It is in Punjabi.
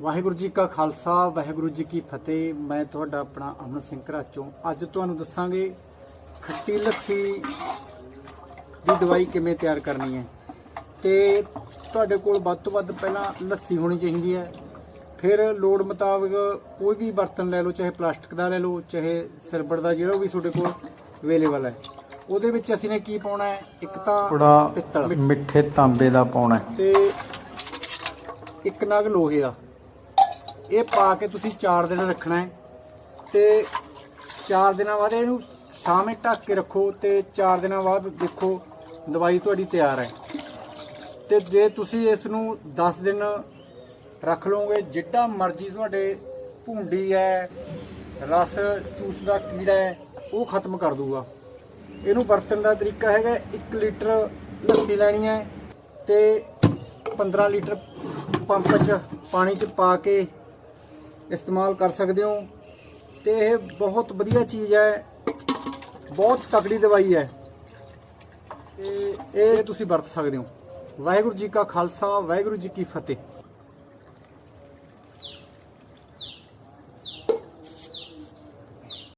ਵਾਹਿਗੁਰੂ ਜੀ ਕਾ ਖਾਲਸਾ ਵਾਹਿਗੁਰੂ ਜੀ ਕੀ ਫਤਿਹ। ਮੈਂ ਤੁਹਾਡਾ ਆਪਣਾ ਅਮਨ ਸਿੰਘ ਘਰਾਚੋਂ ਅੱਜ ਤੁਹਾਨੂੰ ਦੱਸਾਂਗੇ ਖੱਟੀ ਲੱਸੀ ਦੀ ਦਵਾਈ ਕਿਵੇਂ ਤਿਆਰ ਕਰਨੀ ਹੈ। ਤੇ ਤੁਹਾਡੇ ਕੋਲ ਵੱਧ ਤੋਂ ਵੱਧ ਪਹਿਲਾਂ ਲੱਸੀ ਹੋਣੀ ਚਾਹੀਦੀ ਹੈ। ਫਿਰ ਲੋੜ ਮੁਤਾਬਕ ਕੋਈ ਵੀ ਬਰਤਨ ਲੈ ਲਓ ਚਾਹੇ ਪਲਾਸਟਿਕ ਦਾ ਲੈ ਲਓ ਚਾਹੇ ਸਿਲਵਰ ਦਾ ਜਿਹੜਾ ਵੀ ਤੁਹਾਡੇ ਕੋਲ ਅਵੇਲੇਬਲ ਹੈ। ਉਹਦੇ ਵਿੱਚ ਅਸੀਂ ਨੇ ਕੀ ਪਾਉਣਾ ਹੈ? ਇੱਕ ਤਾਂ ਪਿੱਤਲ। ਮਿੱਠੇ ਤਾਂਬੇ ਦਾ ਪਾਉਣਾ। ਤੇ ਇੱਕ ਨਗ ਲੋਹੇ ਦਾ। ਇਹ ਪਾ ਕੇ ਤੁਸੀਂ 4 ਦਿਨ ਰੱਖਣਾ ਹੈ ਤੇ 4 ਦਿਨਾਂ ਬਾਅਦ ਇਹਨੂੰ ਸਾਹਮਣੇ ਢੱਕ ਕੇ ਰੱਖੋ ਤੇ 4 ਦਿਨਾਂ ਬਾਅਦ ਦੇਖੋ ਦਵਾਈ ਤੁਹਾਡੀ ਤਿਆਰ ਹੈ। ਤੇ ਜੇ ਤੁਸੀਂ ਇਸ ਨੂੰ 10 ਦਿਨ ਰੱਖ ਲਓਗੇ, ਜਿੱਡਾ ਮਰਜ਼ੀ ਤੁਹਾਡੇ ਭੁੰਡੀ ਹੈ, ਰਸ, ਚੂਸ ਦਾ ਕੀੜਾ ਹੈ, ਉਹ ਖਤਮ ਕਰ ਦੂਗਾ। ਇਹਨੂੰ ਵਰਤਣ ਦਾ ਤਰੀਕਾ ਹੈਗਾ 1 ਲੀਟਰ ਲੱਸੀ ਲੈਣੀ ਹੈ ਤੇ 15 ਲੀਟਰ ਪੰਪ 'ਚ ਪਾਣੀ 'ਚ ਪਾ ਕੇ ਇਸਤੇਮਾਲ ਕਰ ਸਕਦੇ ਹੋ। ਤੇ ਇਹ ਬਹੁਤ ਵਧੀਆ ਚੀਜ਼ ਹੈ। ਬਹੁਤ ਤਕੜੀ ਦਵਾਈ ਹੈ। ਤੇ ਇਹ ਤੁਸੀਂ ਵਰਤ ਸਕਦੇ ਹੋ। ਵਾਹਿਗੁਰੂ ਜੀ ਕਾ ਖਾਲਸਾ, ਵਾਹਿਗੁਰੂ ਜੀ ਕੀ ਫਤਿਹ।